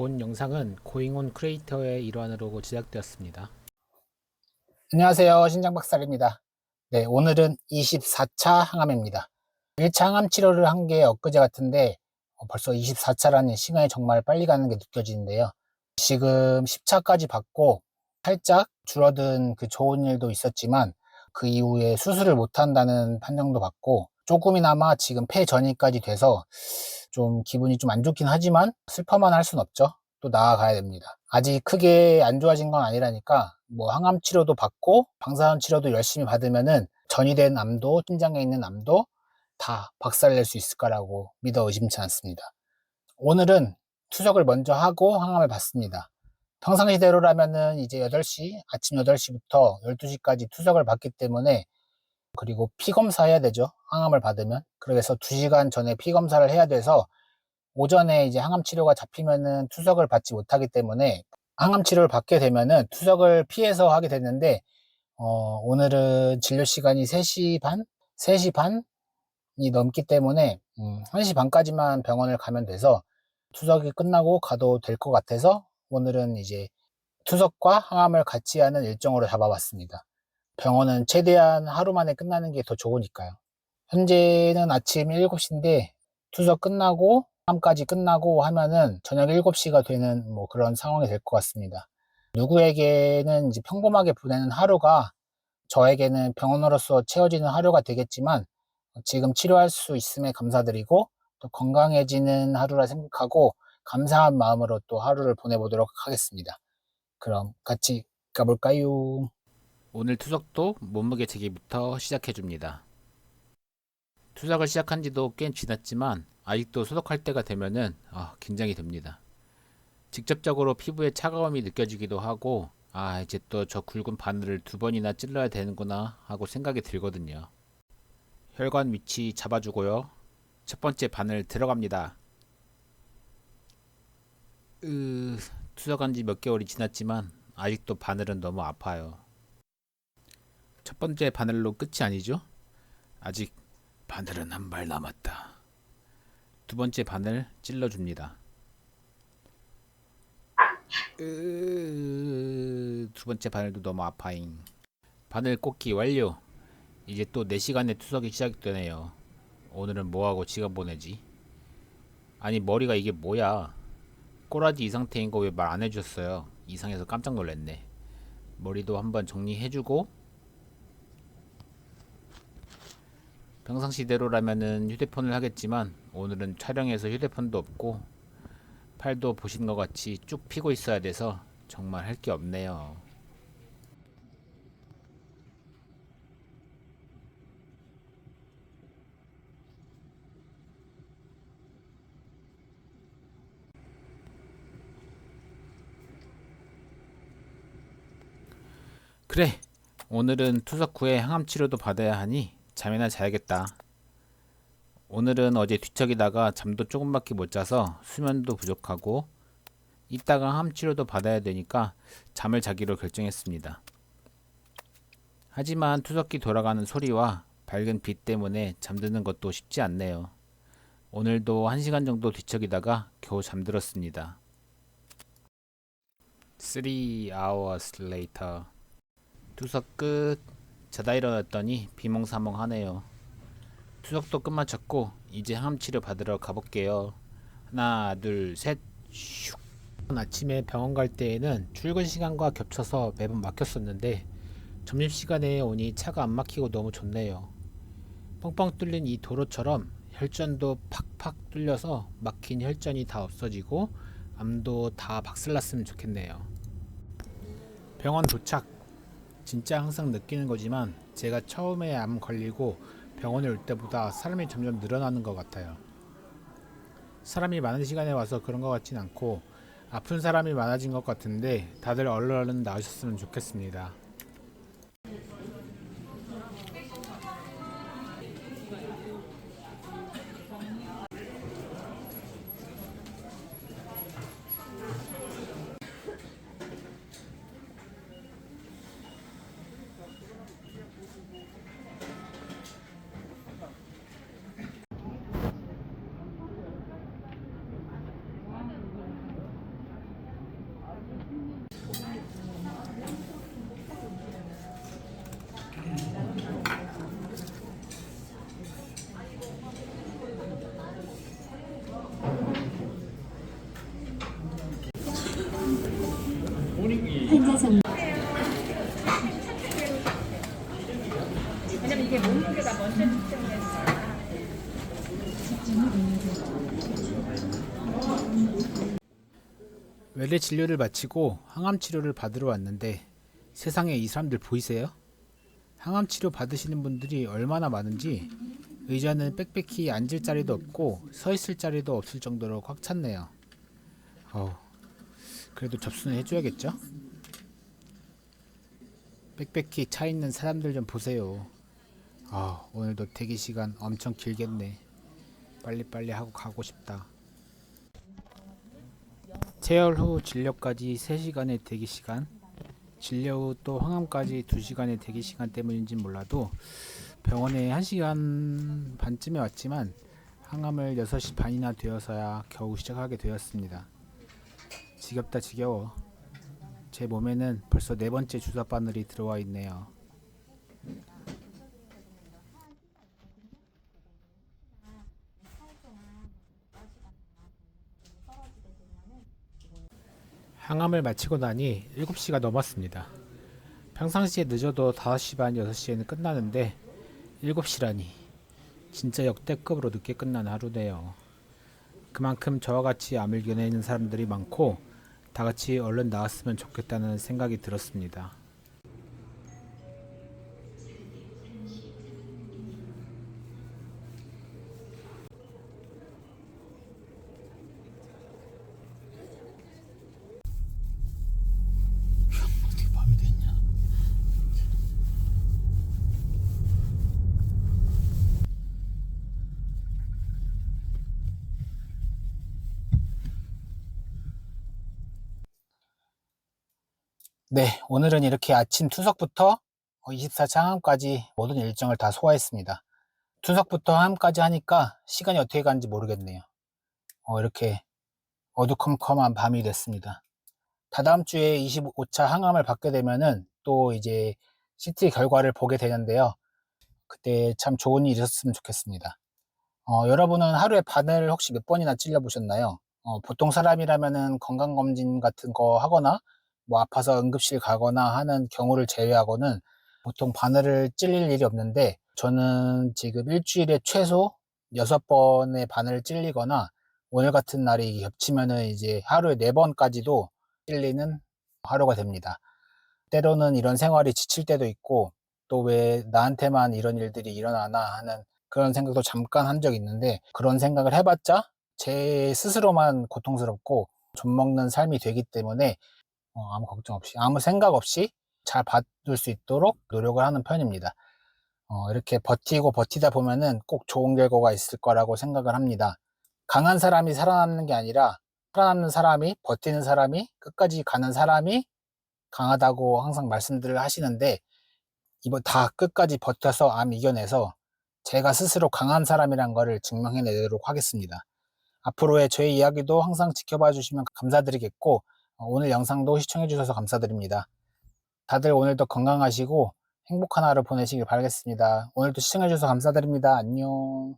본 영상은 고잉온 크리에이터의 일환으로 제작되었습니다. 안녕하세요. 신장박살입니다. 네, 오늘은 24차 항암입니다. 1차 항암 치료를 한 게 엊그제 같은데 어, 벌써 24차라는 시간이 정말 빨리 가는 게 느껴지는데요. 지금 10차까지 받고 살짝 줄어든 그 좋은 일도 있었지만 그 이후에 수술을 못한다는 판정도 받고 조금이나마 지금 폐전이까지 돼서 좀 기분이 좀 안 좋긴 하지만 슬퍼만 할 순 없죠. 또 나아가야 됩니다. 아직 크게 안 좋아진 건 아니라니까 뭐 항암 치료도 받고 방사선 치료도 열심히 받으면은 전이된 암도 심장에 있는 암도 다 박살낼 수 있을 거라고 믿어 의심치 않습니다. 오늘은 투석을 먼저 하고 항암을 받습니다. 평상시대로라면은 이제 8시, 아침 8시부터 12시까지 투석을 받기 때문에 그리고 피 검사 해야 되죠. 항암을 받으면. 그래서 2시간 전에 피 검사를 해야 돼서 오전에 이제 항암 치료가 잡히면은 투석을 받지 못하기 때문에 항암 치료를 받게 되면은 투석을 피해서 하게 됐는데 어, 오늘은 진료 시간이 3시 반? 3시 반이 넘기 때문에 음, 1시 반까지만 병원을 가면 돼서 투석이 끝나고 가도 될 것 같아서 오늘은 이제 투석과 항암을 같이 하는 일정으로 잡아봤습니다. 병원은 최대한 하루 만에 끝나는 게 더 좋으니까요. 현재는 아침 7시인데 투석 끝나고 항암까지 끝나고 하면은 저녁 7시가 되는 뭐 그런 상황이 될 것 같습니다. 누구에게는 이제 평범하게 보내는 하루가 저에게는 병원으로서 채워지는 하루가 되겠지만 지금 치료할 수 있음에 감사드리고 또 건강해지는 하루라 생각하고 감사한 마음으로 또 하루를 보내보도록 하겠습니다. 그럼 같이 가볼까요? 오늘 투석도 몸무게 재기부터 시작해줍니다. 투석을 시작한 지도 꽤 지났지만 아직도 소독할 때가 되면은 아, 긴장이 됩니다. 직접적으로 피부에 차가움이 느껴지기도 하고 아 이제 또 저 굵은 바늘을 두 번이나 찔러야 되는구나 하고 생각이 들거든요. 혈관 위치 잡아주고요. 첫 번째 바늘 들어갑니다. 으, 투석한 지 몇 개월이 지났지만 아직도 바늘은 너무 아파요. 첫 번째 바늘로 끝이 아니죠? 아직 바늘은 한 발 남았다. 두 번째 바늘 찔러줍니다. 으, 두 번째 바늘도 너무 아파잉. 바늘 꽂기 완료. 이제 또 4시간의 투석이 시작되네요. 오늘은 뭐하고 지갑 보내지? 아니 머리가 이게 뭐야? 꼬라지 이 상태인 거 왜 말 안 해주셨어요? 이상해서 깜짝 놀랐네. 머리도 한번 정리해주고 평상시대로라면은 휴대폰을 하겠지만 오늘은 촬영해서 휴대폰도 없고 팔도 보신 것 같이 쭉 피고 있어야 돼서 정말 할 게 없네요. 그래, 오늘은 투석 후에 항암 치료도 받아야 하니 잠이나 자야겠다. 오늘은 어제 뒤척이다가 잠도 조금밖에 못 자서 수면도 부족하고 이따가 항암 치료도 받아야 되니까 잠을 자기로 결정했습니다. 하지만 투석기 돌아가는 소리와 밝은 빛 때문에 잠드는 것도 쉽지 않네요. 오늘도 1시간 정도 뒤척이다가 겨우 잠들었습니다. 3 hours later 투석 끝 자다 일어났더니 비몽사몽하네요. 투석도 끝마쳤고 이제 항암 치료 받으러 가볼게요. 하나 둘 셋. 슉. 아침에 병원 갈 때에는 출근 시간과 겹쳐서 매번 막혔었는데 점심시간에 오니 차가 안 막히고 너무 좋네요. 뻥뻥 뚫린 이 도로처럼 혈전도 팍팍 뚫려서 막힌 혈전이 다 없어지고 암도 다 박살났으면 좋겠네요. 병원 도착. 진짜 항상 느끼는 거지만 제가 처음에 암 걸리고 병원에 올 때보다 사람이 점점 늘어나는 것 같아요. 사람이 많은 시간에 와서 그런 것 같진 않고 아픈 사람이 많아진 것 같은데 다들 얼른 얼른 나으셨으면 좋겠습니다. 항상 왜냐면 외래 진료를 마치고 항암 치료를 받으러 왔는데 세상에 이 사람들 보이세요? 항암 치료 받으시는 분들이 얼마나 많은지 의자는 빽빽히 앉을 자리도 없고 서 있을 자리도 없을 정도로 꽉 찼네요. 어, 그래도 접수는 해줘야겠죠? 빽빽히 차 있는 사람들 좀 보세요. 아, 오늘도 대기 시간 엄청 길겠네. 빨리빨리 하고 가고 싶다. 체열 후 진료까지 3시간의 대기 시간, 진료 후 또 항암까지 2시간의 대기 시간 때문인지 몰라도 병원에 1시간 반쯤에 왔지만 항암을 6시 반이나 되어서야 겨우 시작하게 되었습니다. 지겹다 지겨워. 제 몸에는 벌써 네 번째 주사 바늘이 들어와 있네요. 항암을 마치고 나니 7시가 넘었습니다. 평상시에 늦어도 5시 반, 6시에는 끝나는데 7시라니 진짜 역대급으로 늦게 끝난 하루네요. 그만큼 저와 같이 암을 겨내는 사람들이 많고 다 같이 얼른 나왔으면 좋겠다는 생각이 들었습니다. 네, 오늘은 이렇게 아침 투석부터 24차 항암까지 모든 일정을 다 소화했습니다. 투석부터 항암까지 하니까 시간이 어떻게 가는지 모르겠네요. 어, 이렇게 어두컴컴한 밤이 됐습니다. 다다음 주에 25차 항암을 받게 되면은 또 이제 CT 결과를 보게 되는데요. 그때 참 좋은 일이 있었으면 좋겠습니다. 어, 여러분은 하루에 바늘 혹시 몇 번이나 찔려보셨나요? 어, 보통 사람이라면은 건강검진 같은 거 하거나 뭐 아파서 응급실 가거나 하는 경우를 제외하고는 보통 바늘을 찔릴 일이 없는데 저는 지금 일주일에 최소 6번의 바늘을 찔리거나 오늘 같은 날이 겹치면은 이제 하루에 4번까지도 찔리는 하루가 됩니다. 때로는 이런 생활이 지칠 때도 있고 또 왜 나한테만 이런 일들이 일어나나 하는 그런 생각도 잠깐 한 적이 있는데 그런 생각을 해봤자 제 스스로만 고통스럽고 좀 먹는 삶이 되기 때문에 어, 아무 걱정 없이 아무 생각 없이 잘 받을 수 있도록 노력을 하는 편입니다. 어, 이렇게 버티고 버티다 보면은 꼭 좋은 결과가 있을 거라고 생각을 합니다. 강한 사람이 살아남는 게 아니라 살아남는 사람이 버티는 사람이 끝까지 가는 사람이 강하다고 항상 말씀들을 하시는데 이번 다 끝까지 버텨서 암 이겨내서 제가 스스로 강한 사람이란 거를 증명해내도록 하겠습니다. 앞으로의 저의 이야기도 항상 지켜봐 주시면 감사드리겠고 어, 오늘 영상도 시청해 주셔서 감사드립니다. 다들 오늘도 건강하시고 행복한 하루 보내시길 바라겠습니다. 오늘도 시청해 주셔서 감사드립니다. 안녕.